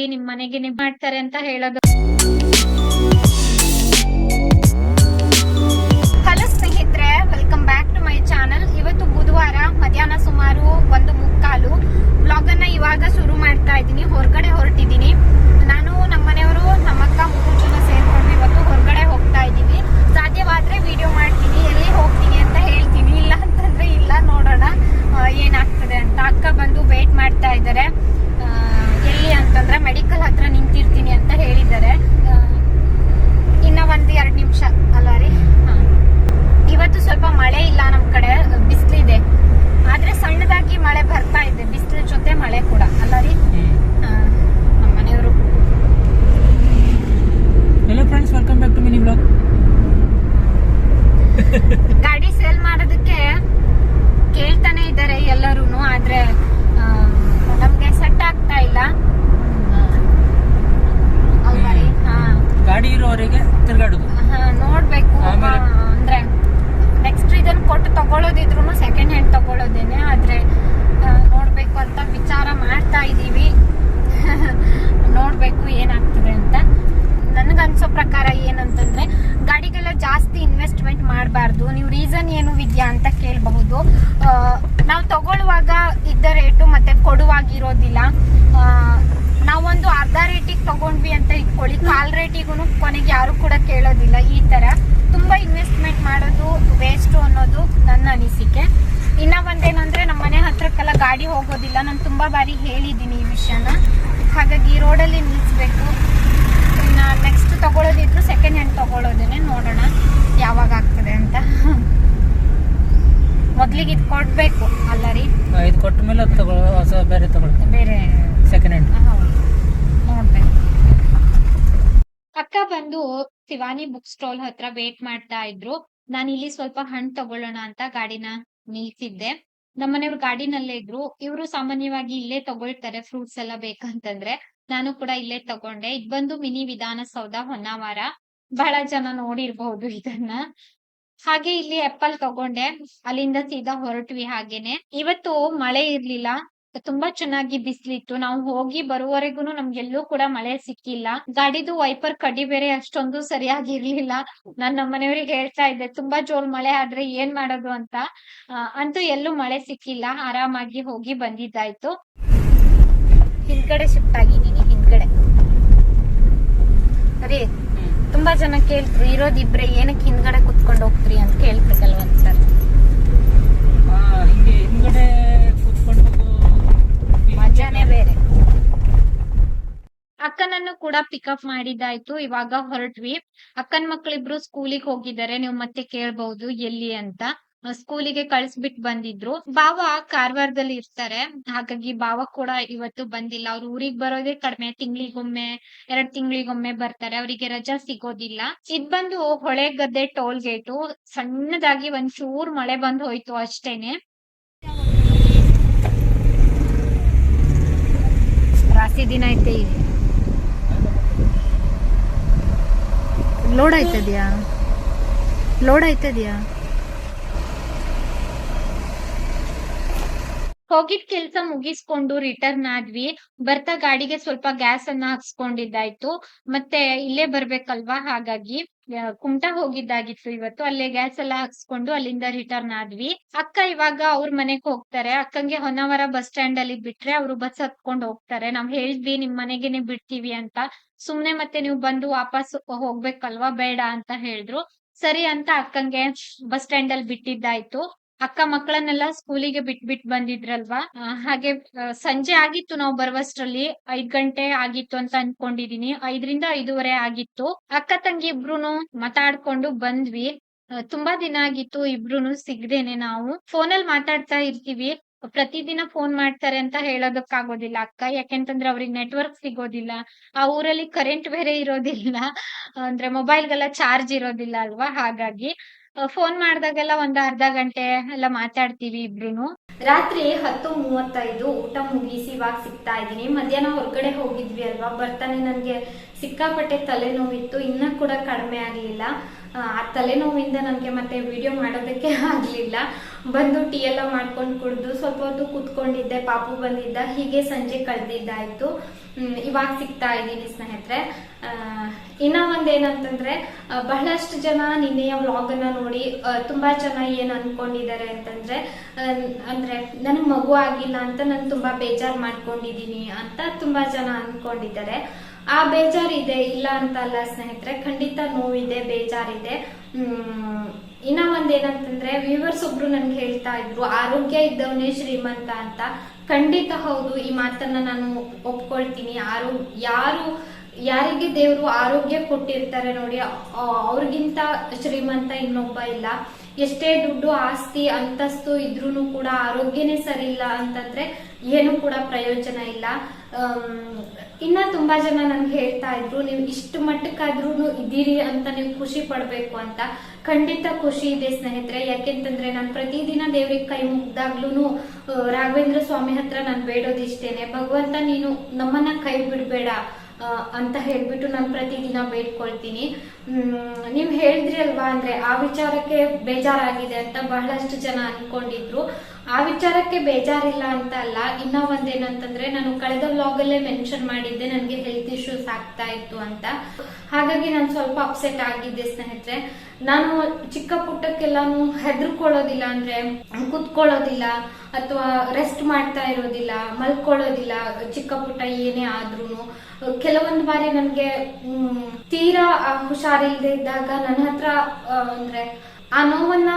ಹೇಳಿದ್ವಿ ನಿಮ್ ಮನೆಗೆ ಮಾಡ್ತಾರೆ ಅಂತ ಹೇಳೋದು. ಹಲೋ ಸ್ನೇಹಿತರೆ welcome back to my channel ಇವತ್ತು ಬುಧವಾರ ಮಧ್ಯಾಹ್ನ ಸುಮಾರು ಒಂದು ಮುಕ್ಕಾಲು. ಬ್ಲಾಗ್ ಅನ್ನ ಇವಾಗ ಶುರು ಮಾಡ್ತಾ ಇದ್ದೀನಿ. ಹೊರಗಡೆ ಹೊರಟಿದ್ದೀನಿ. ನಾನು ನಮ್ಮ ಮನೆಯವರು ನಮ್ಮ ಅಕ್ಕ ಮೂರು ಜನ ಸೇರ್ಕೊಂಡು ಇವತ್ತು ಹೊರಗಡೆ ಹೋಗ್ತಾ ಇದ್ದೀವಿ. ಸಾಧ್ಯವಾದ್ರೆ ವಿಡಿಯೋ ಮಾಡ್ತೀನಿ ಎಲ್ಲಿ ಹೋಗ್ತೀನಿ ಅಂತ ಹೇಳ್ತೀನಿ ಇಲ್ಲ ಅಂತಂದ್ರೆ ಇಲ್ಲ ನೋಡೋಣ ಆ, ಏನಾಗ್ತದೆ ಅಂತ ಅಕ್ಕ ಬಂದು ವೇಟ್ ಮಾಡ್ತಾ ಇದ್ದಾರೆ ಆ, ಎಲ್ಲಿ ಅಂತಂದ್ರೆ ಮೆಡಿಕಲ್ ಹತ್ರ ನಿಂತಿರ್ತೀನಿ ಅಂತ ಹೇಳಿದ್ದಾರೆ ಆ, ಇನ್ನ ಒಂದ್ ಎರಡ್ ನಿಮಿಷ ಅಲ್ಲ ರೀ ಹಾ. ಇವತ್ತು ಸ್ವಲ್ಪ ಮಳೆ ಇಲ್ಲ ನಮ್ ಕಡೆ ಬಿಸಿಲಿದೆ ಆದ್ರೆ ಸಣ್ಣದಾಗಿ ಮಳೆ ಬರ್ತಾ ಇದೆ ಬಿಸಿಲು ಜೊತೆ ಮಳೆ ಕೂಡ ಅಲ್ಲ ರೀ ಆ, ನಮ್ಮ ಮನೆಯವರು hello friends welcome back to mini blog ಗಾಡಿ ಸೇಲ್ ಮಾಡೋದಕ್ಕೆ ಕೇಳ್ತಾನೆ ಇದ್ದಾರೆ ಎಲ್ಲರೂ ಆದ್ರೆ ಆ, ನಮ್ಗೆ ಸೆಟ್ ಆಗ್ತಾ ಇಲ್ಲ ಅಲ್ವಾ ರೀ ಹಾ ಗಾಡಿ ಇರೋವರೆಗೆ ತಿರ್ಗಾಡುದು ಹಾ, ನೋಡ್ಬೇಕು ಆಮೇಲೆ? ಆ, ಅಂದ್ರೆ ನೆಕ್ಸ್ಟ್ ಇದನ್ನ ಕೊಟ್ಟು ತಗೊಳ್ಳೋದಿದ್ರು ಸೆಕೆಂಡ್ ಹ್ಯಾಂಡ್ ತಗೊಳ್ಳೋದೇನೆ ಆದ್ರೆ ಆ, ನೋಡ್ಬೇಕು ಅಂತ ವಿಚಾರ ಮಾಡ್ತಾ ಇದೀವಿ ನೋಡ್ಬೇಕು ಏನಾಗ್ತದೆ ಅಂತ ನನಗನ್ಸೋ ಪ್ರಕಾರ ಏನಂತಂದ್ರೆ ಗಾಡಿಗೆಲ್ಲ ಜಾಸ್ತಿ ಇನ್ವೆಸ್ಟ್ಮೆಂಟ್ ಮಾಡಬಾರ್ದು ನೀವು ರೀಸನ್ ಏನು ವಿದ್ಯಾ ಅಂತ ಕೇಳಬಹುದು ನಾವು ತಗೊಳ್ಳುವಾಗ ಇದ್ದ ರೇಟು ಮತ್ತೆ ಕೊಡುವಾಗಿರೋದಿಲ್ಲ ಆ, ನಾವೊಂದು ಅರ್ಧ ರೇಟಿಗೆ ತಗೊಂಡ್ವಿ ಅಂತ ಇಟ್ಕೊಳ್ಳಿ ಕಾಲ್ ರೇಟಿಗೂ ಕೊನೆಗೆ ಯಾರು ಕೂಡ ಕೇಳೋದಿಲ್ಲ ಈ ತರ ತುಂಬಾ ಇನ್ವೆಸ್ಟ್ಮೆಂಟ್ ಮಾಡೋದು ವೇಸ್ಟ್ ಅನ್ನೋದು ನನ್ನ ಅನಿಸಿಕೆ ಇನ್ನ ಒಂದೇನಂದ್ರೆ ನಮ್ಮ ಮನೆ ಹತ್ರಕ್ಕೆಲ್ಲ ಗಾಡಿ ಹೋಗೋದಿಲ್ಲ ನಾನು ತುಂಬಾ ಬಾರಿ ಹೇಳಿದ್ದೀನಿ ಈ ವಿಷಯನ. ಹಾಗಾಗಿ ರೋಡಲ್ಲಿ ನಿಲ್ಲಿಸ್ಬೇಕು. ಇನ್ನ ನೆಕ್ಸ್ಟ್ ತಗೊಳ್ಳೋದಿದ್ರು ಸೆಕೆಂಡ್ ಹ್ಯಾಂಡ್ ತಗೊಳ್ಳೋದೇನೆ ನೋಡೋಣ ಯಾವಾಗ ಆಗ್ತದೆ ಅಂತ. ಮೊದ್ಲಿಗೆ ಇದು ಕೊಡ್ಬೇಕು ಅಲ್ಲ ರೀ? ಇದು ಕೊಟ್ಟ ಮೇಲೆ ತಗೊಳ್ಳೋ ಹೊಸ ಬೇರೆ ಬೇರೆ ಸೆಕೆಂಡ್ ಹ್ಯಾಂಡ್. ನೋಡ್ಬೇಕು. ಅಕ್ಕ ಬಂದು ಶಿವಾನಿ ಬುಕ್ ಸ್ಟಾಲ್ ಹತ್ರ ವೇಟ್ ಮಾಡ್ತಾ ಇದ್ರು. ನಾನು ಇಲ್ಲಿ ಸ್ವಲ್ಪ ಹಣ್ಣು ತಗೊಳ್ಳೋಣ ಅಂತ ಗಾಡಿನ ನಿಲ್ಸಿದ್ದೆ. ನಮ್ಮನೆಯವ್ರು ಗಾಡಿನಲ್ಲೇ ಇದ್ರು. ಇವರು ಸಾಮಾನ್ಯವಾಗಿ ಇಲ್ಲೇ ತಗೊಳ್ತಾರೆ ಫ್ರೂಟ್ಸ್ ಎಲ್ಲ ಬೇಕಂತಂದ್ರೆ. ನಾನು ಕೂಡ ಇಲ್ಲೇ ತಗೊಂಡೆ. ಇದ್ ಬಂದು ಮಿನಿ ವಿಧಾನಸೌಧ ಹೊನ್ನಾವರ. ಬಹಳ ಜನ ನೋಡಿರ್ಬಹುದು ಇದನ್ನ. ಹಾಗೆ ಇಲ್ಲಿ ಆಪಲ್ ತಗೊಂಡೆ. ಅಲ್ಲಿಂದ ಸೀದಾ ಹೊರಟ್ವಿ ಹಾಗೇನೆ. ಇವತ್ತು ಮಳೆ ಇರ್ಲಿಲ್ಲ. ತುಂಬಾ ಚೆನ್ನಾಗಿ ಬಿಸ್ಲಿತ್ತು. ನಾವು ಹೋಗಿ ಬರುವವರೆಗೂ ನಮ್ಗೆಲ್ಲೂ ಕೂಡ ಮಳೆ ಸಿಕ್ಕಿಲ್ಲ. ಗಾಡಿದು ವೈಪರ್ ಕಡಿ ಬೇರೆ ಅಷ್ಟೊಂದು ಸರಿಯಾಗಿ ಇರ್ಲಿಲ್ಲ ನಾನ್ ನಮ್ಮ ಮನೆಯವ್ರಿಗೆ ಹೇಳ್ತಾ ಇದ್ದೆ ತುಂಬಾ ಜೋರ್ ಮಳೆ ಆದ್ರೆ ಏನ್ ಮಾಡೋದು ಅಂತ. ಅಂತೂ ಎಲ್ಲೂ ಮಳೆ ಸಿಕ್ಕಿಲ್ಲ. ಆರಾಮಾಗಿ ಹೋಗಿ ಬಂದಿದ್ದಾಯ್ತು. ಹಿಂದ್ಗಡೆ ಶಿಫ್ಟ್ ಆಗಿದ್ದೀನಿ ಹಿಂದ್ಗಡೆ. ಸರಿ ತುಂಬಾ ಜನ ಕೇಳ್ತ್ರು ಇರೋದಿಬ್ರೆ ಏನಕ್ಕೆ ಹಿಂದ್ಗಡೆ ಕುತ್ಕೊಂಡು ಹೋಗ್ತ್ರಿ? ಅಂತ ಕೇಳ್ಬೇಕಲ್ವಂತ ಸರ್ ಹಿಂಗೆ ಹಿಂದ್ಗಡೆ ಕೂತ್ಕೊಂಡು ಮಜಾನೇ ಬೇರೆ ಅಕ್ಕನನ್ನು ಕೂಡ ಪಿಕಪ್ ಮಾಡಿದ್ದಾಯ್ತು. ಇವಾಗ ಹೊರಟ್ವಿ. ಅಕ್ಕನ ಮಕ್ಳಿಬ್ರು ಸ್ಕೂಲಿಗೆ ಹೋಗಿದ್ದಾರೆ. ನೀವು ಮತ್ತೆ ಕೇಳ್ಬಹುದು ಎಲ್ಲಿ ಅಂತ. ಸ್ಕೂಲಿಗೆ ಕಳ್ಸ್ಬಿಟ್ ಬಂದಿದ್ರು. ಬಾವ ಕಾರವಾರದಲ್ಲಿ ಇರ್ತಾರೆ. ಹಾಗಾಗಿ ಬಾವ ಕೂಡ ಇವತ್ತು ಬಂದಿಲ್ಲ. ಅವ್ರು ಊರಿಗೆ ಬರೋದೇ ಕಡಿಮೆ. ತಿಂಗಳಿಗೊಮ್ಮೆ, ಎರಡ್ ತಿಂಗಳಿಗೊಮ್ಮೆ ಬರ್ತಾರೆ. ಅವರಿಗೆ ರಜಾ ಸಿಗೋದಿಲ್ಲ. ಇದ್ ಬಂದು ಹೊಳೆಗದ್ದೆ ಟೋಲ್ ಗೇಟು ಸಣ್ಣದಾಗಿ ಒಂದ್ ಮಳೆ ಬಂದ್ ಹೋಯ್ತು ಅಷ್ಟೇನೆ. ರಾಸಿ ದಿನ ಐತೆ ಲೋಡ್ ಆಯ್ತದ್ಯಾ ಲೋಡ್ ಆಯ್ತದ್ಯಾ ಹೋಗಿದ್ ಕೆಲ್ಸ ಮುಗಿಸ್ಕೊಂಡು ರಿಟರ್ನ್ ಆದ್ವಿ. ಬರ್ತಾ ಗಾಡಿಗೆ ಸ್ವಲ್ಪ ಗ್ಯಾಸ್ ಅನ್ನ ಹಾಕ್ಸ್ಕೊಂಡಿದ್ದಾಯ್ತು. ಮತ್ತೆ ಇಲ್ಲೇ ಬರ್ಬೇಕಲ್ವಾ? ಹಾಗಾಗಿ ಕುಮಟಾ ಹೋಗಿದ್ದಾಗಿತ್ತು ಇವತ್ತು. ಅಲ್ಲೇ ಗ್ಯಾಸ್ ಎಲ್ಲ ಹಾಕ್ಸ್ಕೊಂಡು ಅಲ್ಲಿಂದ ರಿಟರ್ನ್ ಆದ್ವಿ. ಅಕ್ಕ ಇವಾಗ ಅವ್ರ ಮನೆಗ್ ಹೋಗ್ತಾರೆ. ಅಕ್ಕಂಗೆ ಹೊನ್ನಾವರ ಬಸ್ ಸ್ಟ್ಯಾಂಡ್ ಅಲ್ಲಿ ಬಿಟ್ರೆ ಅವರು ಬಸ್ ಹತ್ಕೊಂಡ್ ಹೋಗ್ತಾರೆ. ನಾವ್ ಹೇಳಿದ್ವಿ, ನಿಮ್ ಮನೆಗೆನೆ ಬಿಡ್ತೀವಿ ಅಂತ. ಸುಮ್ನೆ ಮತ್ತೆ ನೀವು ಬಂದು ವಾಪಸ್ ಹೋಗ್ಬೇಕಲ್ವಾ? ಬೇಡ ಅಂತ ಹೇಳಿದ್ರು. ಸರಿ ಅಂತ ಅಕ್ಕಂಗೆ ಬಸ್ ಸ್ಟ್ಯಾಂಡ್ ಅಲ್ಲಿ ಬಿಟ್ಟಿದ್ದಾಯ್ತು. ಅಕ್ಕ ಮಕ್ಕಳನ್ನೆಲ್ಲ ಸ್ಕೂಲಿಗೆ ಬಿಟ್ ಬಿಟ್ ಬಂದಿದ್ರಲ್ವಾ ಹಾಗೆ ಸಂಜೆ ಆಗಿತ್ತು ನಾವು ಬರುವಷ್ಟ್ರಲ್ಲಿ. ಐದ್ ಗಂಟೆ ಆಗಿತ್ತು ಅಂತ ಅನ್ಕೊಂಡಿದೀನಿ. ಐದರಿಂದ ಐದೂವರೆ ಆಗಿತ್ತು. ಅಕ್ಕ ತಂಗಿ ಇಬ್ರುನು ಮಾತಾಡ್ಕೊಂಡು ಬಂದ್ವಿ. ತುಂಬಾ ದಿನ ಆಗಿತ್ತು ಇಬ್ರುನು ಸಿಗ್ದೇನೆ ನಾವು. ಫೋನಲ್ಲಿ ಮಾತಾಡ್ತಾ ಇರ್ತೀವಿ. ಪ್ರತಿದಿನ ಫೋನ್ ಮಾಡ್ತಾರೆ ಅಂತ ಹೇಳೋದಕ್ಕಾಗೋದಿಲ್ಲ ಅಕ್ಕ. ಯಾಕೆಂತಂದ್ರೆ ಅವ್ರಿಗೆ ನೆಟ್ವರ್ಕ್ ಸಿಗೋದಿಲ್ಲ. ಆ ಊರಲ್ಲಿ ಕರೆಂಟ್ ಬೇರೆ ಇರೋದಿಲ್ಲ. ಅಂದ್ರೆ ಮೊಬೈಲ್ಗೆಲ್ಲ ಚಾರ್ಜ್ ಇರೋದಿಲ್ಲ ಅಲ್ವಾ? ಹಾಗಾಗಿ. ಫೋನ್ ಮಾಡಿದಾಗೆಲ್ಲ ಒಂದ್ ಅರ್ಧ ಗಂಟೆ ಎಲ್ಲ ಮಾತಾಡ್ತೀವಿ ಇಬ್ರುನು. ರಾತ್ರಿ ಹತ್ತು ಮೂವತ್ತೈದು ಊಟ ಮುಗಿಸಿ ಇವಾಗ ಸಿಗ್ತಾ ಇದ್ದೀನಿ. ಮಧ್ಯಾಹ್ನ ಹೊರಗಡೆ ಹೋಗಿದ್ವಿ ಅಲ್ವಾ? ಬರ್ತಾನೆ ನನ್ಗೆ ಸಿಕ್ಕಾಪಟ್ಟೆ ತಲೆನೋವಿತ್ತು, ಇನ್ನ ಕೂಡ ಕಡಿಮೆ ಆಗ್ಲಿಲ್ಲ. ಆ ತಲೆನೋವಿಂದ ನನಗೆ ಮತ್ತೆ ವಿಡಿಯೋ ಮಾಡೋದಕ್ಕೆ ಆಗ್ಲಿಲ್ಲ. ಬಂದು ಟೀ ಎಲ್ಲ ಮಾಡ್ಕೊಂಡು ಕುಡಿದು ಸ್ವಲ್ಪ ಹೊತ್ತು ಕೂತ್ಕೊಂಡಿದ್ದೆ, ಪಾಪು ಬಂದಿದ್ದ, ಹೀಗೆ ಸಂಜೆ ಕಳೆದಿದ್ದಾಯ್ತು. ಇವಾಗ ಸಿಗ್ತಾ ಇದ್ದೀನಿ ಸ್ನೇಹಿತರೆ. ಇನ್ನ ಒಂದೇನಂತಂದ್ರೆ ಬಹಳಷ್ಟು ಜನ ನಿನ್ನೆಯ ವ್ಲಾಗ್ ಅನ್ನ ನೋಡಿ ತುಂಬಾ ಜನ ಏನ್ ಅನ್ಕೊಂಡಿದ್ದಾರೆ ಅಂತಂದ್ರೆ ಅಂದ್ರೆ ನನ್ ಮಗು ಆಗಿಲ್ಲ ಅಂತ ನಾನು ತುಂಬಾ ಬೇಜಾರ್ ಮಾಡ್ಕೊಂಡಿದೀನಿ ಅಂತ ತುಂಬಾ ಜನ ಅನ್ಕೊಂಡಿದ್ದಾರೆ. ಆ ಬೇಜಾರಿದೆ ಇಲ್ಲ ಅಂತ ಅಲ್ಲ ಸ್ನೇಹಿತರೆ, ಖಂಡಿತ ನೋವಿದೆ, ಬೇಜಾರಿದೆ. ಇನ್ನ ಒಂದೇನಂತಂದ್ರೆ ವ್ಯೂವರ್ಸ್ ಒಬ್ರು ನನ್ಗೆ ಹೇಳ್ತಾ ಇದ್ರು, ಆರೋಗ್ಯ ಇದ್ದವನೇ ಶ್ರೀಮಂತ ಅಂತ. ಖಂಡಿತ ಹೌದು, ಈ ಮಾತನ್ನ ನಾನು ಒಪ್ಕೊಳ್ತೀನಿ. ಯಾರು ಯಾರು, ಯಾರಿಗೆ ದೇವರು ಆರೋಗ್ಯ ಕೊಟ್ಟಿರ್ತಾರೆ ನೋಡಿ ಅವ್ರಿಗಿಂತ ಶ್ರೀಮಂತ ಇನ್ನೊಬ್ಬ ಇಲ್ಲ. ಎಷ್ಟೇ ದುಡ್ಡು, ಆಸ್ತಿ, ಅಂತಸ್ತು ಇದ್ರೂ ಕೂಡ ಆರೋಗ್ಯನೇ ಸರಿ ಇಲ್ಲ ಅಂತಂದ್ರೆ ಏನು ಕೂಡ ಪ್ರಯೋಜನ ಇಲ್ಲ. ಇನ್ನ ತುಂಬಾ ಜನ ನನ್ಗೆ ಹೇಳ್ತಾ ಇದ್ರು, ನೀವು ಇಷ್ಟು ಮಟ್ಟಕ್ಕಾದ್ರೂ ಇದ್ದೀರಿ ಅಂತ ನೀವು ಖುಷಿ ಪಡ್ಬೇಕು ಅಂತ. ಖಂಡಿತ ಖುಷಿ ಇದೆ ಸ್ನೇಹಿತರೆ, ಯಾಕೆಂತಂದ್ರೆ ನಾನು ಪ್ರತಿದಿನ ದೇವ್ರಿಗೆ ಕೈ ಮುಗ್ದಾಗ್ಲೂ ರಾಘವೇಂದ್ರ ಸ್ವಾಮಿ ಹತ್ರ ನಾನು ಬೇಡೋದಿಷ್ಟೇನೆ. ಭಗವಂತ ನೀನು ನಮ್ಮನ್ನ ಕೈ ಬಿಡ್ಬೇಡ ಅಂತ ಹೇಳ್ಬಿಟ್ಟು ನಾನು ಪ್ರತಿದಿನ ಬೇಡ್ಕೊಳ್ತೀನಿ. ನೀವ್ ಹೇಳಿದ್ರಿ ಅಲ್ವಾ, ಅಂದ್ರೆ ಆ ವಿಚಾರಕ್ಕೆ ಬೇಜಾರಾಗಿದೆ ಅಂತ ಬಹಳಷ್ಟು ಜನ ಅನ್ಕೊಂಡಿದ್ರು. ಆ ವಿಚಾರಕ್ಕೆ ಬೇಜಾರಿಲ್ಲ ಅಂತ ಅಲ್ಲ. ಇನ್ನ ಒಂದೇನಂತಂದ್ರೆ ನಾನು ಕಳೆದ ವ್ಲಾಗ್ ಅಲ್ಲೇ ಮೆನ್ಷನ್ ಮಾಡಿದ್ದೆ, ನನಗೆ ಹೆಲ್ತ್ ಇಶ್ಯೂಸ್ ಆಗ್ತಾ ಇತ್ತು ಅಂತ. ಹಾಗಾಗಿ ನಾನು ಸ್ವಲ್ಪ ಅಪ್ಸೆಟ್ ಆಗಿದ್ದೆ ಸ್ನೇಹಿತರೆ. ನಾನು ಚಿಕ್ಕ ಪುಟ್ಟಕ್ಕೆಲ್ಲಾನು ಹೆದರ್ಕೊಳ್ಳೋದಿಲ್ಲ ಅಂದ್ರೆ ಕುತ್ಕೊಳ್ಳೋದಿಲ್ಲ ಅಥವಾ ರೆಸ್ಟ್ ಮಾಡ್ತಾ ಇರೋದಿಲ್ಲ, ಮಲ್ಕೊಳ್ಳೋದಿಲ್ಲ, ಚಿಕ್ಕ ಪುಟ್ಟ ಏನೇ ಆದ್ರೂ ಕೆಲವೊಂದು ಬಾರಿ ನನ್ಗೆ ತೀರಾ ಹುಷಾರಿಲ್ಲದೆ ಇದ್ದಾಗ ನನ್ನ ಹತ್ರ ಅಂದ್ರೆ ಆ ನೋವನ್ನ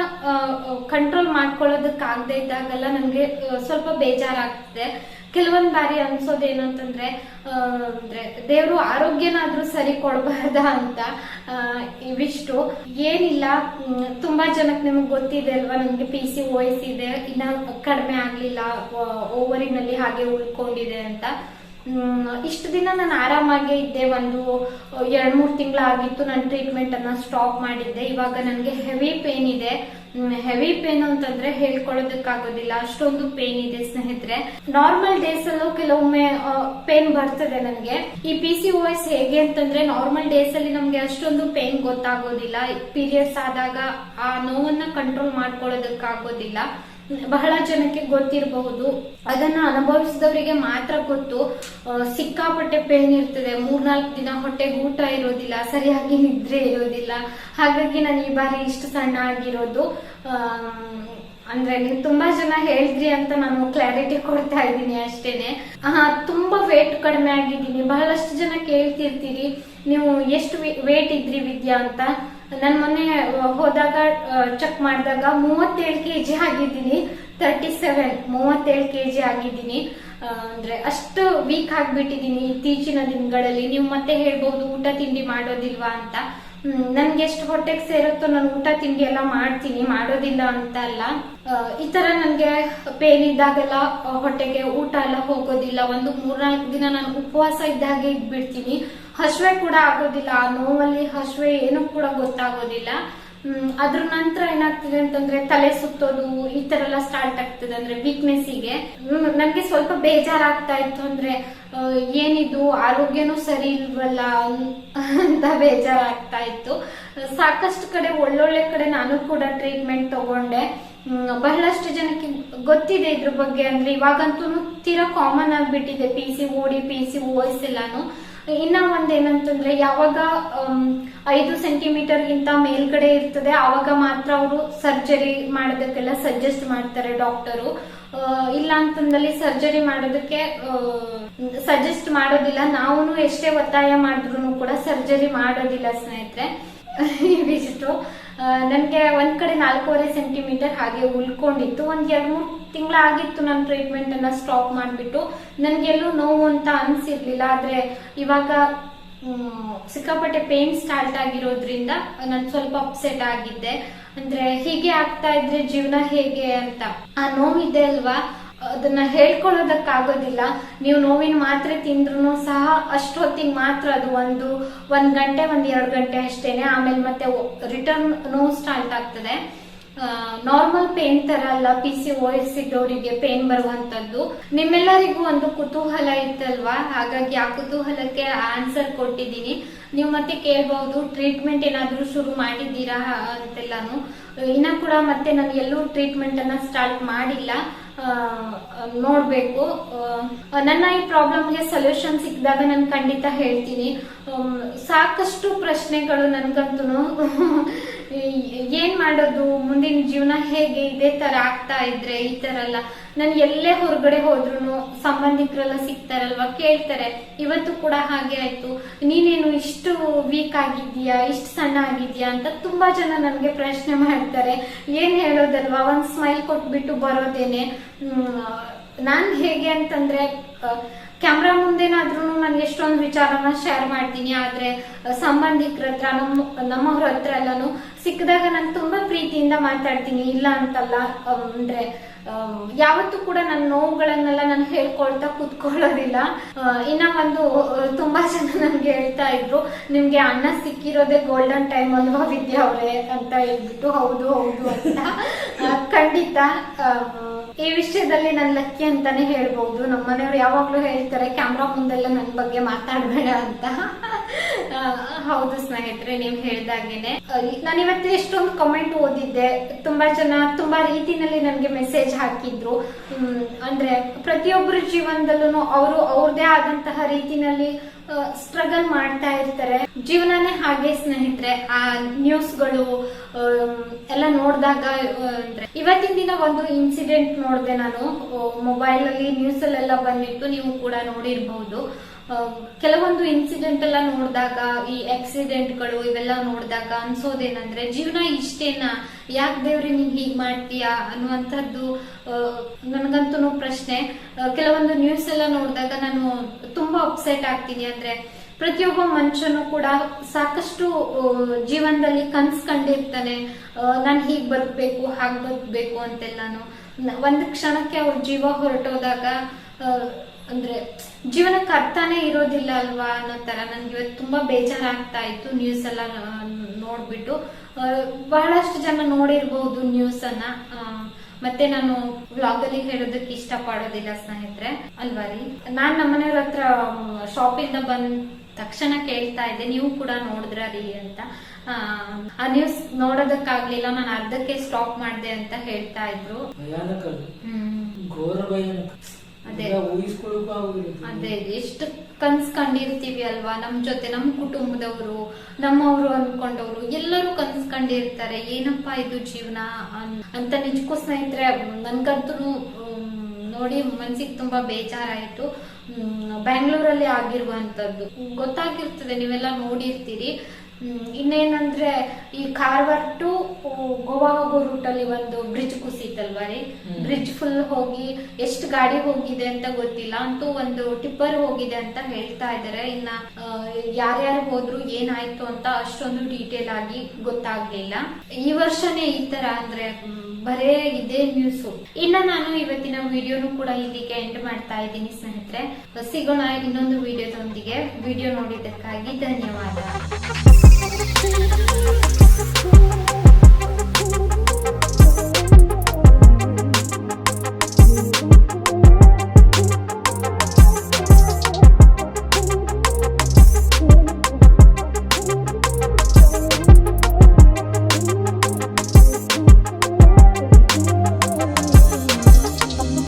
ಕಂಟ್ರೋಲ್ ಮಾಡ್ಕೊಳ್ಳೋದಕ್ಕಾಗದೆ ಇದ್ದಾಗೆಲ್ಲ ನನ್ಗೆ ಸ್ವಲ್ಪ ಬೇಜಾರಾಗ್ತದೆ. ಕೆಲವೊಂದ್ ಬಾರಿ ಅನ್ಸೋದೇನು ಅಂತಂದ್ರೆ ಅಂದ್ರೆ ದೇವ್ರು ಆರೋಗ್ಯನಾದ್ರೂ ಸರಿ ಕೊಡಬಾರ್ದ ಅಂತ ಇವಿಷ್ಟು. ಏನಿಲ್ಲ ತುಂಬಾ ಜನಕ್ಕೆ ನಿಮ್ಗೆ ಗೊತ್ತಿದೆ ಅಲ್ವಾ ನಮ್ಗೆ ಪಿ ಸಿ ಓಎಸ್ ಇದೆ, ಇನ್ನ ಕಡಿಮೆ ಆಗ್ಲಿಲ್ಲ ಓವರಿನಲ್ಲಿ ಹಾಗೆ ಉಳ್ಕೊಂಡಿದೆ ಅಂತ. ಇಷ್ಟು ದಿನ ನಾನು ಆರಾಮಾಗೇ ಇದ್ದೆ. ಒಂದು ಎರಡು, ಮೂರು ತಿಂಗಳಾಗಿತ್ತು ನಾನು ಟ್ರೀಟ್ಮೆಂಟ್ ಅನ್ನ ಸ್ಟಾಪ್ ಮಾಡಿದ್ದೆ. ಇವಾಗ ನನಗೆ ಹೆವಿ ಪೇನ್ ಇದೆ. ಹೆವಿ ಪೇನ್ ಅಂತಂದ್ರೆ ಹೇಳ್ಕೊಳ್ಳೋದಕ್ಕಾಗೋದಿಲ್ಲ. ಅಷ್ಟೊಂದು ಪೇನ್ ಇದೆ ಸ್ನೇಹಿತರೆ. ನಾರ್ಮಲ್ ಡೇಸ್ ಅಲ್ಲೂ ಕೆಲವೊಮ್ಮೆ ಪೇನ್ ಬರ್ತದೆ ನನಗೆ. ಈ ಪಿ ಸಿ ವಾಯ್ಸ್ ಹೇಗೆ ಅಂತಂದ್ರೆ ನಾರ್ಮಲ್ ಡೇಸ್ ಅಲ್ಲಿ ನಮ್ಗೆ ಅಷ್ಟೊಂದು ಪೇನ್ ಗೊತ್ತಾಗೋದಿಲ್ಲ. ಪೀರಿಯಡ್ಸ್ ಆದಾಗ ಆ ನೋವನ್ನ ಕಂಟ್ರೋಲ್ ಮಾಡ್ಕೊಳ್ಳೋದಕ್ಕಾಗೋದಿಲ್ಲ. ಬಹಳ ಜನಕ್ಕೆ ಗೊತ್ತಿರಬಹುದು. ಅದನ್ನ ಅನುಭವಿಸಿದವರಿಗೆ ಮಾತ್ರ ಗೊತ್ತು. ಸಿಕ್ಕಾಪಟ್ಟೆ ಪೇನ್ ಇರ್ತದೆ. ಮೂರ್ನಾಲ್ಕು ದಿನ ಹೊಟ್ಟೆಗೆ ಊಟ ಇರೋದಿಲ್ಲ, ಸರಿಯಾಗಿ ನಿದ್ರೆ ಇರೋದಿಲ್ಲ. ಹಾಗಾಗಿ ನಾನು ಈ ಬಾರಿ ಇಷ್ಟು ಸಣ್ಣ ಆಗಿರೋದು. ಅಂದ್ರೆ ನೀವು ತುಂಬಾ ಜನ ಹೇಳಿದ್ರಿ ಅಂತ ನಾನು ಕ್ಲಾರಿಟಿ ಕೊಡ್ತಾ ಇದ್ದೀನಿ ಅಷ್ಟೇನೆ. ಹಾ ತುಂಬಾ ವೇಟ್ ಕಡಿಮೆ ಆಗಿದ್ದೀನಿ. ಬಹಳಷ್ಟು ಜನ ಕೇಳ್ತಿರ್ತೀರಿ. ನೀವು ಎಷ್ಟು ವೇಟ್ ಇದ್ರಿ ವಿದ್ಯಾ ಅಂತ? ನಾನು ಮೊನ್ನೆ ಹೋದಾಗ ಚೆಕ್ ಮಾಡಿದಾಗ ಮೂವತ್ತೇಳು ಕೆ ಜಿ ಆಗಿದ್ದೀನಿ ತರ್ಟಿ ಸೆವೆನ್ ಮೂವತ್ತೇಳು ಕೆ ಜಿ ಆಗಿದ್ದೀನಿ ಅಂದ್ರೆ ಅಷ್ಟು ವೀಕ್ ಆಗ್ಬಿಟ್ಟಿದ್ದೀನಿ ಇತ್ತೀಚಿನ ದಿನಗಳಲ್ಲಿ. ನೀವು ಮತ್ತೆ ಹೇಳ್ಬಹುದು ಊಟ ತಿಂಡಿ ಮಾಡೋದಿಲ್ವಾ ಅಂತ. ನನ್ಗೆ ಎಷ್ಟು ಹೊಟ್ಟೆಗೆ ಸೇರುತ್ತೋ ನಾನು ಊಟ, ತಿಂಡಿ ಎಲ್ಲ ಮಾಡ್ತೀನಿ, ಮಾಡೋದಿಲ್ಲ ಅಂತ ಅಲ್ಲ. ಈ ತರ ನನ್ಗೆ ಪೇನ್ ಇದ್ದಾಗೆಲ್ಲ ಹೊಟ್ಟೆಗೆ ಊಟ ಎಲ್ಲ ಹೋಗೋದಿಲ್ಲ. ಒಂದು ಮೂರ್ನಾಲ್ಕು ದಿನ ನಾನು ಉಪವಾಸ ಇದ್ದಾಗೆ ಇದ್ಬಿಡ್ತೀನಿ. ಹಸುವೆ ಕೂಡ ಆಗೋದಿಲ್ಲ. ಆ ನೋವಲ್ಲಿ ಹಸುವೆ ಏನು ಕೂಡ ಗೊತ್ತಾಗೋದಿಲ್ಲ. ಅದ್ರ ನಂತರ ಏನಾಗ್ತದೆ ಅಂತಂದ್ರೆ ತಲೆ ಸುತ್ತೋದು, ಈ ತರ ಎಲ್ಲ ಸ್ಟಾರ್ಟ್ ಆಗ್ತದೆ ಅಂದ್ರೆ ವೀಕ್ನೆಸ್ಸಿಗೆ ನನ್ಗೆ ಸ್ವಲ್ಪ ಬೇಜಾರಾಗ್ತಾ ಇತ್ತು ಅಂದ್ರೆ ಏನಿದು, ಆರೋಗ್ಯನೂ ಸರಿ ಇಲ್ವಲ್ಲ ಅಂತ ಬೇಜಾರಾಗ್ತಾ ಇತ್ತು. ಸಾಕಷ್ಟು ಕಡೆ, ಒಳ್ಳೊಳ್ಳೆ ಕಡೆ ನಾನು ಕೂಡ ಟ್ರೀಟ್ಮೆಂಟ್ ತಗೊಂಡೆ. ಬಹಳಷ್ಟು ಜನಕ್ಕೆ ಗೊತ್ತಿದೆ ಇದ್ರ ಬಗ್ಗೆ ಅಂದ್ರೆ ಇವಾಗಂತೂ ತೀರಾ ಕಾಮನ್ ಆಗಿಬಿಟ್ಟಿದೆ P C O D P C O S ಎಲ್ಲಾನು. ಇನ್ನ ಒಂದೇನಂತಂದ್ರೆ ಯಾವಾಗ ಆಮ್, ಐದು ಸೆಂಟಿಮೀಟರ್ ಗಿಂತ ಮೇಲ್ಗಡೆ ಇರ್ತದೆ ಆವಾಗ ಮಾತ್ರ ಅವರು ಸರ್ಜರಿ ಮಾಡೋದಕ್ಕೆಲ್ಲ ಸಜೆಸ್ಟ್ ಮಾಡ್ತಾರೆ ಡಾಕ್ಟರು ಇಲ್ಲ ಅಂತಂದಲ್ಲಿ ಸರ್ಜರಿ ಮಾಡೋದಕ್ಕೆ ಸಜೆಸ್ಟ್ ಮಾಡೋದಿಲ್ಲ. ನಾವು ಎಷ್ಟೇ ಒತ್ತಾಯ ಮಾಡಿದ್ರು ಕೂಡ ಸರ್ಜರಿ ಮಾಡೋದಿಲ್ಲ ಸ್ನೇಹಿತರೆ. ಇವಿಷ್ಟು ನನಗೆ ಒಂದ್ ಕಡೆ ನಾಲ್ಕೂವರೆ ಸೆಂಟಿಮೀಟರ್ ಹಾಗೆ ಉಳ್ಕೊಂಡಿತ್ತು. ಒಂದ್ ಎರಡ್ ಮೂರ್ ತಿಂಗಳಾಗಿತ್ತು ನನ್ನ ಟ್ರೀಟ್ಮೆಂಟ್ ಅನ್ನ ಸ್ಟಾಪ್ ಮಾಡ್ಬಿಟ್ಟು. ನನ್ಗೆಲ್ಲೂ ನೋವು ಅಂತ ಅನ್ಸಿರ್ಲಿಲ್ಲ, ಆದ್ರೆ ಇವಾಗ ಸಿಕ್ಕಾಪಟ್ಟೆ ಪೇನ್ ಸ್ಟಾರ್ಟ್ ಆಗಿರೋದ್ರಿಂದ ನಾನು ಸ್ವಲ್ಪ ಅಪ್ಸೆಟ್ ಆಗಿದ್ದೆ. ಅಂದ್ರೆ ಹೀಗೆ ಆಗ್ತಾ ಇದ್ರೆ ಜೀವನ ಹೇಗೆ ಅಂತ. ಆ ನೋವಿದೆ ಅಲ್ವಾ? ಅದನ್ನ ಹೇಳ್ಕೊಳ್ಳೋದಕ್ಕಾಗೋದಿಲ್ಲ. ನೀವು ನೋವಿನ ಮಾತ್ರೆ ತಿಂದ್ರು ಸಹ ಅಷ್ಟೊತ್ತಿಗೆ ಮಾತ್ರ ಅದು ಒಂದು, ಒಂದ್ ಗಂಟೆ, ಒಂದ್ ಎರಡು ಗಂಟೆ ಅಷ್ಟೇನೆ. ಆಮೇಲೆ ಮತ್ತೆ ರಿಟರ್ನ್ ನೋವು ಸ್ಟಾರ್ಟ್ ಆಗ್ತದೆ. ನಾರ್ಮಲ್ ಪೇನ್ ತರ ಅಲ್ಲ ಪಿ ಸಿ ಓ ಇದ್ದವರಿಗೆ ಪೇನ್ ಬರುವಂತದ್ದು. ನಿಮ್ಮೆಲ್ಲರಿಗೂ ಒಂದು ಕುತೂಹಲ ಇತ್ತಲ್ವಾ? ಹಾಗಾಗಿ ಆ ಕುತೂಹಲಕ್ಕೆ ಆನ್ಸರ್ ಕೊಟ್ಟಿದ್ದೀನಿ. ನೀವು ಮತ್ತೆ ಕೇಳ್ಬಹುದು ಟ್ರೀಟ್ಮೆಂಟ್ ಏನಾದ್ರೂ ಶುರು ಮಾಡಿದ್ದೀರಾ ಅಂತೆಲ್ಲಾನು. ಇನ್ನ ಕೂಡ ಮತ್ತೆ ನಾನು ಎಲ್ಲೂ ಟ್ರೀಟ್ಮೆಂಟ್ ಅನ್ನ ಸ್ಟಾರ್ಟ್ ಮಾಡಿಲ್ಲ. ನೋಡ್ಬೇಕು. ನನ್ನ ಈ ಪ್ರಾಬ್ಲಮ್ಗೆ ಸೊಲ್ಯೂಷನ್ ಸಿಕ್ಕಿದಾಗ ನಾನು ಖಂಡಿತ ಹೇಳ್ತೀನಿ. ಸಾಕಷ್ಟು ಪ್ರಶ್ನೆಗಳು ನನ್ಗಂತೂ ಏನ್ ಮಾಡೋದು? ಮುಂದಿನ ಜೀವನ ಹೇಗೆ ಇದೇ ತರ ಆಗ್ತಾ ಇದ್ರೆ, ಈ ತರ ಎಲ್ಲ ನಾನು ಎಲ್ಲೇ ಹೊರಗಡೆ ಹೋದ್ರು ಸಂಬಂಧಿಕರೆಲ್ಲ ಸಿಗ್ತಾರಲ್ವಾ? ಕೇಳ್ತಾರೆ. ಇವತ್ತು ಕೂಡ ಹಾಗೆ ಆಯ್ತು. ನೀನೇನು ಇಷ್ಟು ವೀಕ್ ಆಗಿದ್ಯಾ ಇಷ್ಟು ಸಣ್ಣ ಆಗಿದ್ಯಾ ಅಂತ ತುಂಬಾ ಜನ ನನಗೆ ಪ್ರಶ್ನೆ ಮಾಡ್ತಾರೆ. ಏನ್ ಹೇಳೋದಲ್ವಾ? ಒಂದ್ ಸ್ಮೈಲ್ ಕೊಟ್ಬಿಟ್ಟು ಬರೋದೇನೆ. ನಾನ್ ಹೇಗೆ ಅಂತಂದ್ರೆ ಕ್ಯಾಮ್ರಾ ಮುಂದೆನಾದ್ರೂ ನಾನು ಎಷ್ಟೊಂದು ವಿಚಾರನ ಶೇರ್ ಮಾಡ್ತೀನಿ, ಆದ್ರೆ ಸಂಬಂಧಿಕರ ಹತ್ರ ನಮ್ಮ ನಮ್ಮವ್ರ ಹತ್ರ ಎಲ್ಲಾನು ಸಿಕ್ಕಿದಾಗ ನಾನು ತುಂಬಾ ಪ್ರೀತಿಯಿಂದ ಮಾತಾಡ್ತೀನಿ. ಇಲ್ಲ ಅಂತಲ್ಲ ಅಂದ್ರೆ ಯಾವತ್ತೂ ಕೂಡ ನನ್ನ ನೋವುಗಳನ್ನೆಲ್ಲ ನಾನು ಹೇಳ್ಕೊಳ್ತಾ ಕುತ್ಕೊಳ್ಳೋದಿಲ್ಲ. ಇನ್ನ ಒಂದು ತುಂಬಾ ಜನ ನನ್ಗೆ ಹೇಳ್ತಾ ಇದ್ರು, ನಿಮ್ಗೆ ಅಣ್ಣ ಸಿಕ್ಕಿರೋದೇ ಗೋಲ್ಡನ್ ಟೈಮ್ ಅಲ್ವಾ ವಿದ್ಯಾ ಅವರೇ? ಅಂತ ಹೇಳ್ಬಿಟ್ಟು, ಹೌದು ಹೌದು ಅಂತ. ಖಂಡಿತ ಈ ವಿಷಯದಲ್ಲಿ ನನ್ ಲಕ್ಕಿ ಅಂತಾನೆ ಹೇಳ್ಬಹುದು ನಮ್ಮ ಮನೆಯವ್ರು ಯಾವಾಗ್ಲೂ ಹೇಳ್ತಾರೆ ಕ್ಯಾಮ್ರಾ ಮುಂದೆಲ್ಲ ನನ್ನ ಬಗ್ಗೆ ಮಾತಾಡ್ಬೇಡ ಅಂತ. ಹೌದು ಸ್ನೇಹಿತರೆ, ನೀವು ಹೇಳ್ದಾಗೇನೆ ನಾನು ಇವತ್ತು ಎಷ್ಟೊಂದು ಕಮೆಂಟ್ ಓದಿದ್ದೆ. ತುಂಬಾ ಜನ ತುಂಬಾ ರೀತಿನಲ್ಲಿ ನನಗೆ ಮೆಸೇಜ್ ಹಾಕಿದ್ರು. ಅಂದ್ರೆ ಪ್ರತಿಯೊಬ್ಬರ ಜೀವನದಲ್ಲೂ ಅವರು ಅವ್ರದೇ ಆದಂತಹ ರೀತಿನಲ್ಲಿ ಸ್ಟ್ರಗಲ್ ಮಾಡ್ತಾ ಇರ್ತಾರೆ. ಜೀವನನೇ ಹಾಗೆ ಸ್ನೇಹಿತರೆ, ಆ ನ್ಯೂಸ್ಗಳು ಎಲ್ಲ ನೋಡಿದಾಗ ಅಂದ್ರೆ ಇವತ್ತಿನ ದಿನ ಒಂದು ಇನ್ಸಿಡೆಂಟ್ ನೋಡಿದೆ ನಾನು. ಮೊಬೈಲ್ ಅಲ್ಲಿ ನ್ಯೂಸ್ ಅಲ್ಲೆಲ್ಲ ಬಂದಿತ್ತು, ನೀವು ಕೂಡ ನೋಡಿರ್ಬಹುದು ಕೆಲವೊಂದು ಇನ್ಸಿಡೆಂಟ್ ಎಲ್ಲ ನೋಡಿದಾಗ, ಈ ಆಕ್ಸಿಡೆಂಟ್ಗಳು ಇವೆಲ್ಲ ನೋಡಿದಾಗ ಅನ್ಸೋದೇನಂದ್ರೆ, ಜೀವನ ಇಷ್ಟೇನಾ? ಯಾಕೆ ದೇವ್ರಿ ನೀನ್ ಹೀಗ್ ಮಾಡ್ತೀಯಾ ಅನ್ನುವಂಥದ್ದು ನನಗಂತೂ ಪ್ರಶ್ನೆ. ಕೆಲವೊಂದು ನ್ಯೂಸ್ ಎಲ್ಲ ನೋಡಿದಾಗ ನಾನು ತುಂಬಾ ಅಪ್ಸೆಟ್ ಆಗ್ತೀನಿ. ಅಂದ್ರೆ ಪ್ರತಿಯೊಬ್ಬ ಮನುಷ್ಯನು ಕೂಡ ಸಾಕಷ್ಟು ಜೀವನದಲ್ಲಿ ಕನ್ಸ್ ಕಂಡಿರ್ತಾನೆ. ನಾನು ಹೀಗ್ ಬದುಕ್ಬೇಕು, ಹಾಗೆ ಬದುಕ್ಬೇಕು ಅಂತೆಲ್ಲಾನು. ಒಂದ್ ಕ್ಷಣಕ್ಕೆ ಅವ್ರ ಜೀವ ಹೊರಟೋದಾಗ ಅಂದ್ರೆ ಜೀವನಕ್ಕೆ ಅರ್ಥನೇ ಇರೋದಿಲ್ಲ ಅಲ್ವಾ ಅನ್ನೋ ತರ ನನ್ಗೆ ಇವತ್ತು ತುಂಬಾ ಬೇಜಾರಾಗ್ತಾ ಇತ್ತು ನ್ಯೂಸ್ ಎಲ್ಲ ನೋಡ್ಬಿಟ್ಟು. ಬಹಳಷ್ಟು ಜನ ನೋಡಿರ್ಬಹುದು ನ್ಯೂಸ್ ಅನ್ನ. ಮತ್ತೆ ನಾನು ವ್ಲಾಗ್ ಅಲ್ಲಿ ಹೇಳೋದಕ್ಕೆ ಇಷ್ಟ ಪಡೋದಿಲ್ಲ ಸ್ನೇಹಿತರೆ ಅಲ್ವಾ ರೀ? ನಾನ್ ನಮ್ಮನೆಯವ್ರ ಹತ್ರ ಶಾಪ್ ಇಂದ ಬಂದ ತಕ್ಷಣ ಕೇಳ್ತಾ ಇದ್ದೆ ನೀವು ಕೂಡ ನೋಡಿದ್ರ ರೀ ಅಂತ. ಆ, ನ್ಯೂಸ್ ನೋಡೋದಕ್ಕಾಗ್ಲಿಲ್ಲ ನಾನು ಅರ್ಧಕ್ಕೆ ಸ್ಟಾಪ್ ಮಾಡಿದೆ ಅಂತ ಹೇಳ್ತಾ ಇದ್ರು. ಹ್ಮ್. ಅದೇ. ಅದೇ ಎಷ್ಟು ಕನ್ಸ್ ಕಂಡಿರ್ತೀವಿ ಅಲ್ವಾ? ನಮ್ ಜೊತೆ ನಮ್ ಕುಟುಂಬದವರು ನಮ್ಮವರು ಅನ್ಕೊಂಡವ್ರು ಎಲ್ಲರೂ ಕನ್ಸ್ ಕಂಡಿರ್ತಾರೆ. ಏನಪ್ಪಾ ಇದು ಜೀವನ ಅಂತ ನಿಜಕ್ಕೂ ಸ್ನೇಹಿತರೆ ನನ್ಗಂತೂ ನೋಡಿ ಮನ್ಸಿಗೆ ತುಂಬಾ ಬೇಜಾರಾಯ್ತು. ಹ್ಮ್, ಬ್ಯಾಂಗ್ಳೂರಲ್ಲಿ ಆಗಿರುವಂತದ್ದು ಗೊತ್ತಾಗಿರ್ತದೆ ನೀವೆಲ್ಲ ನೋಡಿರ್ತೀರಿ. ಇನ್ನೇನಂದ್ರೆ ಈ ಕಾರವಾರ ಟು ಗೋವಾ ಹೋಗೋ ರೂಟ್ ಅಲ್ಲಿ ಒಂದು ಬ್ರಿಡ್ಜ್ ಕುಸಿತಲ್ವಾ ರೀ? ಬ್ರಿಡ್ಜ್ ಫುಲ್ ಹೋಗಿ ಎಷ್ಟು ಗಾಡಿ ಹೋಗಿದೆ ಅಂತ ಗೊತ್ತಿಲ್ಲ ಅಂತೂ ಒಂದು ಟಿಪ್ಪರ್ ಹೋಗಿದೆ ಅಂತ ಹೇಳ್ತಾ ಇದ್ದಾರೆ ಇನ್ನ ಯಾರ್ಯಾರು ಹೋದ್ರು ಏನಾಯ್ತು ಅಂತ ಅಷ್ಟೊಂದು ಡೀಟೇಲ್ ಆಗಿ ಗೊತ್ತಾಗ್ಲಿಲ್ಲ. ಈ ವರ್ಷನೇ ಈ ತರ ಅಂದ್ರೆ ಬರೇ ಇದೇ ನ್ಯೂಸ್ ಇನ್ನ ನಾನು ಇವತ್ತಿನ ವಿಡಿಯೋನು ಕೂಡ ಇಲ್ಲಿಗೆ ಎಂಡ್ ಮಾಡ್ತಾ ಇದ್ದೀನಿ ಸ್ನೇಹಿತರೆ. ಸಿಗೋಣ ಇನ್ನೊಂದು ವಿಡಿಯೋದೊಂದಿಗೆ. ವಿಡಿಯೋ ನೋಡಿದ್ದಕ್ಕಾಗಿ ಧನ್ಯವಾದ.